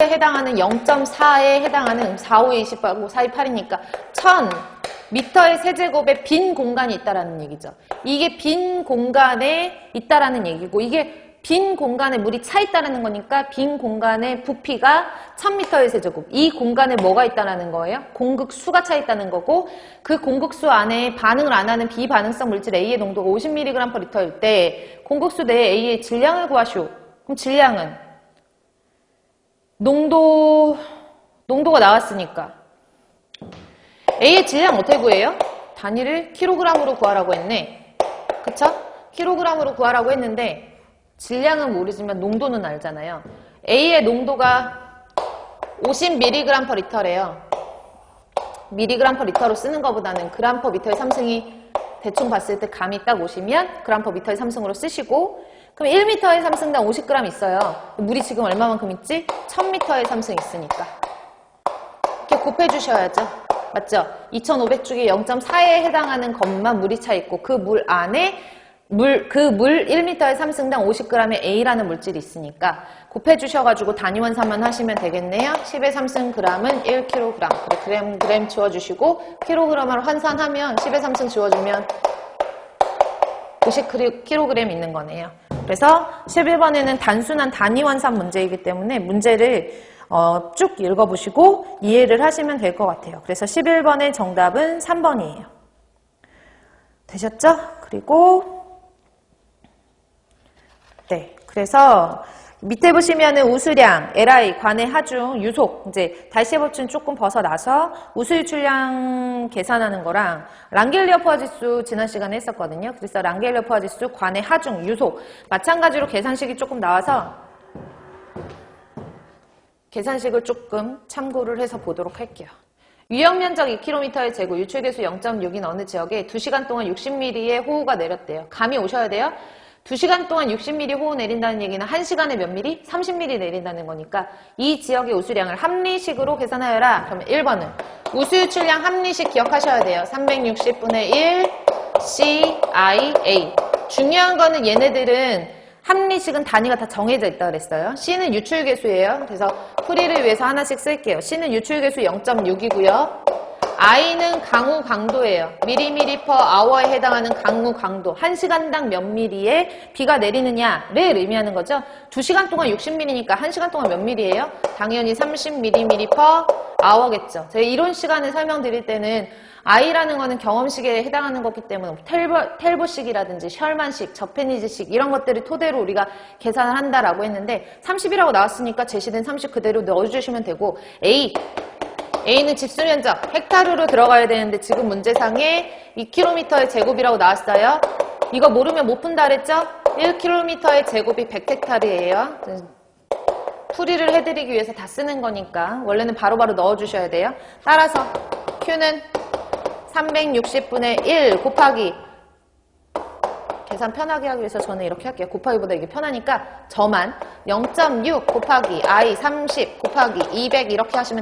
해당하는 0.4에 해당하는 4, 5, 28, 4, 2, 8이니까 1000 미터의 세제곱에 빈 공간이 있다라는 얘기죠. 이게 빈 공간에 있다라는 얘기고 이게 빈 공간에 물이 차 있다라는 거니까 빈 공간의 부피가 1000m의 세제곱. 이 공간에 뭐가 있다라는 거예요? 공극수가 차 있다는 거고 그 공극수 안에 반응을 안 하는 비반응성 물질 A의 농도가 50mg/L일 때 공극수 내에 A의 질량을 구하시오. 그럼 질량은 농도 농도가 나왔으니까 A의 질량 어떻게 구해요? 단위를 킬로그램으로 구하라고 했네. 그쵸? 킬로그램으로 구하라고 했는데 질량은 모르지만 농도는 알잖아요. A의 농도가 50mg per 리터래요. mg per 리터로 쓰는 것보다는 그램 per 미터의 삼승이 대충 봤을 때 감이 딱 오시면 그램 per 미터의 삼승으로 쓰시고 그럼 1m의 삼승당 50g 있어요. 물이 지금 얼마만큼 있지? 1000m의 삼승 있으니까. 이렇게 곱해 주셔야죠. 맞죠? 2500 중에 0.4에 해당하는 것만 물이 차 있고 그 물 안에 물, 그 물 1m의 삼승당 50g의 A라는 물질이 있으니까 곱해 주셔가지고 단위원산만 하시면 되겠네요. 10의 삼승 g은 1kg. 그래, 그램, 그램 지워주시고 킬로그램으로 환산하면 10의 삼승 지워주면 50kg 있는 거네요. 그래서 11번에는 단순한 단위 환산 문제이기 때문에 문제를 어, 쭉 읽어보시고 이해를 하시면 될 것 같아요. 그래서 11번의 정답은 3번이에요. 되셨죠? 그리고 네, 그래서 밑에 보시면은 우수량, LI, 관의 하중, 유속, 이제 달시의 법칙은 조금 벗어나서 우수 유출량 계산하는 거랑 랑겔리어 포화 지수 지난 시간에 했었거든요. 그래서 랑겔리어 포화 지수, 관의 하중, 유속 마찬가지로 계산식이 조금 나와서 계산식을 조금 참고를 해서 보도록 할게요. 유형 면적 2km의 제곱, 유출계수 0.6인 어느 지역에 2시간 동안 60mm의 호우가 내렸대요. 감이 오셔야 돼요. 2시간 동안 60mm 호우 내린다는 얘기는 1시간에 몇 mm? 30mm 내린다는 거니까 이 지역의 우수량을 합리식으로 계산하여라. 그러면 1번은 우수 유출량 합리식 기억하셔야 돼요. 360분의 1 C, I, A. 중요한 거는 얘네들은 합리식은 단위가 다 정해져 있다 그랬어요. C는 유출계수예요. 그래서 풀이를 위해서 하나씩 쓸게요. C는 유출계수 0.6이고요. I는 강우 강도예요. 미리미리 퍼 아워에 해당하는 강우 강도. 1시간당 몇 미리에 비가 내리느냐를 의미하는 거죠. 2시간 동안 60미리니까 1시간 동안 몇 미리예요? 당연히 30미리미리 퍼 아워겠죠. 제가 이론 시간을 설명드릴 때는 I라는 거는 경험식에 해당하는 거기 때문에 텔보, 텔보식이라든지 셜만식, 저페니즈식 이런 것들을 토대로 우리가 계산을 한다라고 했는데 30이라고 나왔으니까 제시된 30 그대로 넣어주시면 되고 A A는 집수 면적 헥타르로 들어가야 되는데 지금 문제상에 2km의 제곱이라고 나왔어요. 이거 모르면 못 푼다 그랬죠? 1km의 제곱이 100헥타르예요. 풀이를 해드리기 위해서 다 쓰는 거니까 원래는 바로바로 넣어주셔야 돼요. 따라서 Q는 360분의 1 곱하기 계산 편하게 하기 위해서 저는 이렇게 할게요. 곱하기보다 이게 편하니까 저만 0.6 곱하기 I 30 곱하기 200 이렇게 하시면